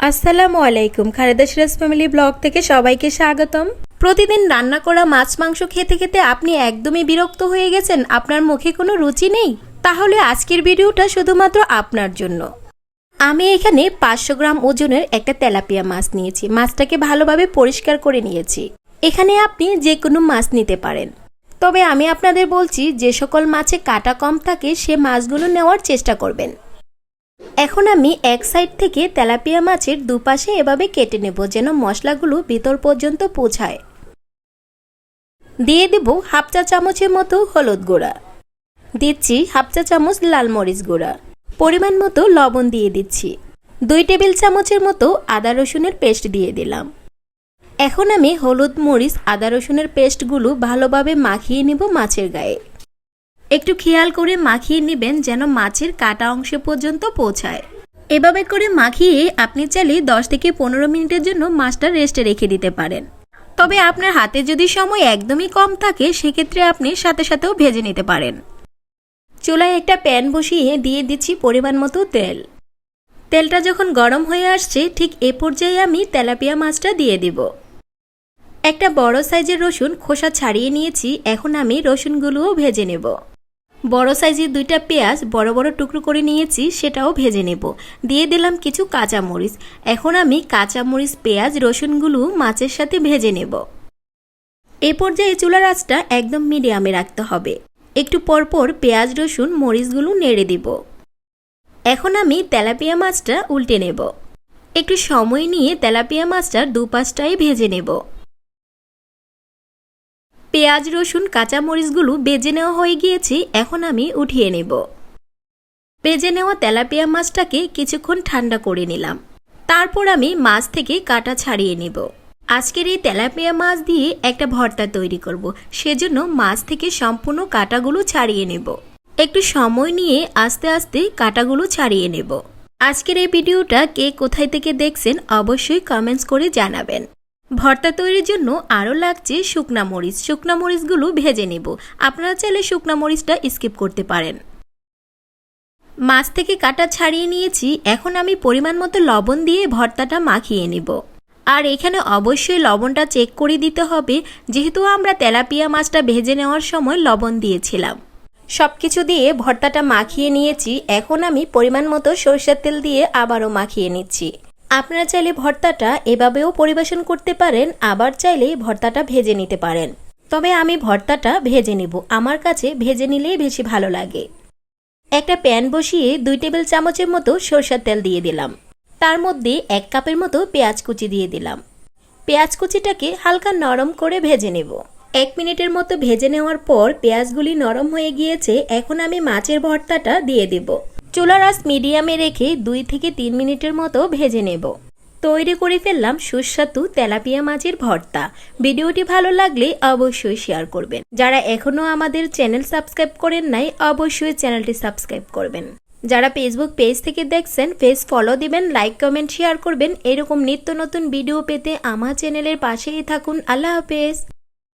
আসসালামু আলাইকুম, Khaleda Siraj family blog থেকে সবাইকে স্বাগতম। প্রতিদিন রান্না করা মাছ মাংস খেতে খেতে আপনি একদমই বিরক্ত হয়ে গেছেন, আপনার মুখে কোনো রুচি নেই? তাহলে আজকের ভিডিওটা শুধুমাত্র আপনার জন্য। আমি এখানে পাঁচশো গ্রাম ওজনের একটা তেলাপিয়া মাছ নিয়েছি। মাছটাকে ভালোভাবে পরিষ্কার করে নিয়েছি। এখানে আপনি যে কোনো মাছ নিতে পারেন। তবে আমি আপনাদের বলছি, যে সকল মাছে কাটা কম থাকে, সে মাছগুলো নেওয়ার চেষ্টা করবেন। এখন আমি এক সাইড থেকে তেলাপিয়া মাছের দুপাশে এভাবে কেটে নেব যেন মশলাগুলো ভিতর পর্যন্ত পৌঁছায়। দিয়ে দেব হাফ চা চামচের মতো হলুদ গুঁড়া। দিচ্ছি হাফ চা চামচ লাল মরিচ গুঁড়া। পরিমাণ মতো লবণ দিয়ে দিচ্ছি। দুই টেবিল চামচের মতো আদা রসুনের পেস্ট দিয়ে দিলাম। এখন আমি হলুদ মরিচ, আদা রসুনের পেস্টগুলো ভালোভাবে মাখিয়ে নিব মাছের গায়ে। একটু খেয়াল করে মাখিয়ে নেবেন যেন মাছের কাটা অংশ পর্যন্ত পৌঁছায়। এভাবে করে মাখিয়ে আপনি চাইলে দশ থেকে পনেরো মিনিটের জন্য মাছটা রেস্টে রেখে দিতে পারেন। তবে আপনার হাতে যদি সময় একদমই কম থাকে, সেক্ষেত্রে আপনি সাথে সাথেও ভেজে নিতে পারেন। চুলায় একটা প্যান বসিয়ে দিয়ে দিচ্ছি পরিমাণ মতো তেল। তেলটা যখন গরম হয়ে আসছে, ঠিক এ পর্যায়ে আমি তেলাপিয়া মাছটা দিয়ে দিব। একটা বড় সাইজের রসুন খোসা ছাড়িয়ে নিয়েছি, এখন আমি রসুনগুলোও ভেজে নেব। বড় সাইজের দুইটা পেঁয়াজ বড় বড় টুকরো করে নিয়েছি, সেটাও ভেজে নেব। দিয়ে দিলাম কিছু কাঁচামরিচ। এখন আমি কাঁচামরিচ, পেঁয়াজ, রসুনগুলো মাছের সাথে ভেজে নেব। এ পর্যায়ে চুলার আঁচটা একদম মিডিয়ামে রাখতে হবে। একটু পরপর পেঁয়াজ, রসুন, মরিচগুলো নেড়ে দিব। এখন আমি তেলাপিয়া মাছটা উল্টে নেব। একটু সময় নিয়ে তেলাপিয়া মাছটার দুপাশটাই ভেজে নেব। পেঁয়াজ, রসুন, কাঁচামরিচগুলো বেজে নেওয়া হয়ে গিয়েছে, এখন আমি উঠিয়ে নেব। বেজে নেওয়া তেলাপিয়া মাছটাকে কিছুক্ষণ ঠান্ডা করে নিলাম। তারপর আমি মাছ থেকে কাটা ছাড়িয়ে নেব। আজকের এই তেলাপিয়া মাছ দিয়ে একটা ভর্তা তৈরি করব। সেজন্য মাছ থেকে সম্পূর্ণ কাটাগুলো ছাড়িয়ে নেব। একটু সময় নিয়ে আস্তে আস্তে কাটাগুলো ছাড়িয়ে নেব। আজকের এই ভিডিওটা কে কোথায় থেকে দেখছেন অবশ্যই কমেন্টস করে জানাবেন। ভর্তা তৈরির জন্য আরও লাগছে শুকনা মরিচ। শুকনা মরিচগুলো ভেজে নেব। আপনারা চাইলে শুকনা মরিচটা স্কিপ করতে পারেন। মাছ থেকে কাটা ছাড়িয়ে নিয়েছি। এখন আমি পরিমাণ মতো লবণ দিয়ে ভর্তাটা মাখিয়ে নেব। আর এখানে অবশ্যই লবণটা চেক করে দিতে হবে। যেহেতু আমরা তেলাপিয়া মাছটা ভেজে নেওয়ার সময় লবণ দিয়েছিলাম। সব কিছু দিয়ে ভর্তাটা মাখিয়ে নিয়েছি। এখন আমি পরিমাণ মতো সরষের তেল দিয়ে আবারও মাখিয়ে নিচ্ছি। আপনারা চাইলে ভর্তাটা এভাবেও পরিবেশন করতে পারেন, আবার চাইলে ভর্তাটা ভেজে নিতে পারেন। তবে আমি ভর্তাটা ভেজে নেব। আমার কাছে ভেজে নিলেই বেশি ভালো লাগে। একটা প্যান বসিয়ে দুই টেবিল চামচের মতো সরষের তেল দিয়ে দিলাম। তার মধ্যে এক কাপের মতো পেঁয়াজ কুচি দিয়ে দিলাম। পেঁয়াজ কুচিটাকে হালকা নরম করে ভেজে নেব। এক মিনিটের মতো ভেজে নেওয়ার পর পেঁয়াজগুলি নরম হয়ে গিয়েছে। এখন আমি মাছের ভর্তাটা দিয়ে দেব। চুলার আঁচ মিডিয়ামে রেখে দুই থেকে তিন মিনিটের মতো ভেজে নেব। তৈরি করে ফেললাম সুস্বাদু তেলাপিয়া মাছের ভর্তা। ভিডিওটি ভালো লাগলে অবশ্যই শেয়ার করবেন। যারা এখনও আমাদের চ্যানেল সাবস্ক্রাইব করেন নাই, অবশ্যই চ্যানেলটি সাবস্ক্রাইব করবেন। যারা ফেসবুক পেজ থেকে দেখছেন পেজ ফলো দিবেন লাইক কমেন্ট শেয়ার করবেন। এরকম নিত্য নতুন ভিডিও পেতে আমার চ্যানেলের পাশেই থাকুন। আল্লাহ হাফেজ।